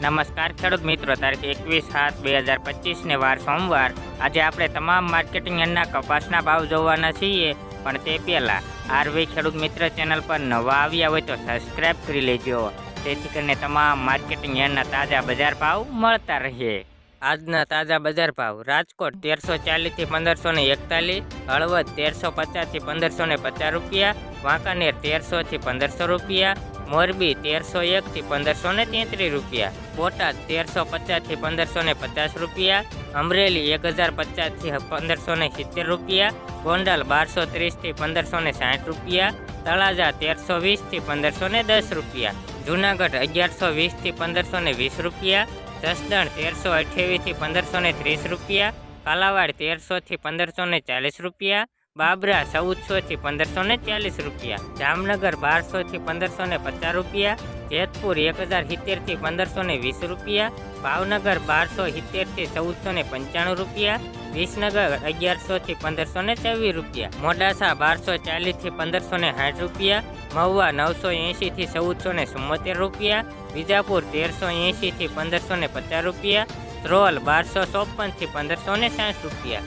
નમસ્કાર ખેડૂત મિત્રો, તારીખ એકવીસ સાત બે હજાર પચીસને વાર સોમવાર. આજે આપણે તમામ માર્કેટિંગ યાર્ડના કપાસના ભાવ જોવાના છીએ, પણ તે પહેલાં આરવી ખેડૂત મિત્ર ચેનલ પર નવા આવ્યા હોય તો સબસ્ક્રાઇબ કરી લેજો. જેથી કરીને તમામ માર્કેટિંગ યાર્ડના તાજા બજાર ભાવ મળતા રહે. આજના તાજા બજાર ભાવ. રાજકોટ તેરસો ચાલીસથી પંદરસો ને એકતાલીસ, હળવદ તેરસો પચાસથી પંદરસો ને પચાસ રૂપિયા, વાંકાનેર તેરસોથી પંદરસો રૂપિયા, મોરબી તેરસો એકથી પંદરસો ને તેત્રીસ રૂપિયા, બોટાદ તેરસો પચાસથી પંદરસો ને પચાસ રૂપિયા, અમરેલી એક હજાર પચાસથી પંદરસો ને સિત્તેર રૂપિયા, ગોંડલ બારસો ત્રીસથી પંદરસો ને સાઠ રૂપિયા, તળાજા તેરસો વીસથી પંદરસો ને દસ રૂપિયા, જુનાગઢ અગિયારસો વીસથી પંદરસો ને વીસ રૂપિયા જસદણ તેરસો અઠ્યાવીસથી પંદરસો ને ત્રીસ રૂપિયા, કાલાવાડ તેરસોથી પંદરસો ને ચાલીસ રૂપિયા, બાબરા ચૌદસોથી પંદરસો ને ચાલીસ રૂપિયા, જામનગર બારસોથી પંદરસો ને પચાસ રૂપિયા, જેતપુર એક હજાર સિત્તેરથી પંદરસો ને વીસ રૂપિયા, ભાવનગર બારસો સિત્તેરથી ચૌદસો ને પંચાણું રૂપિયા વિસનગર અગિયારસોથી પંદરસો ને ચોવીસ રૂપિયા. મોડાસા બારસો ચાલીસથી પંદરસો ને સાઠ રૂપિયા. મહુવા નવસો એંશીથી ચૌદસો ને ચુમ્મોતેર રૂપિયા. વિજાપુર તેરસો એંશીથી પંદરસો ને પચાસ રૂપિયા. ધ્રોલ બારસો ચોપનથી પંદરસો ને સાઠ રૂપિયા.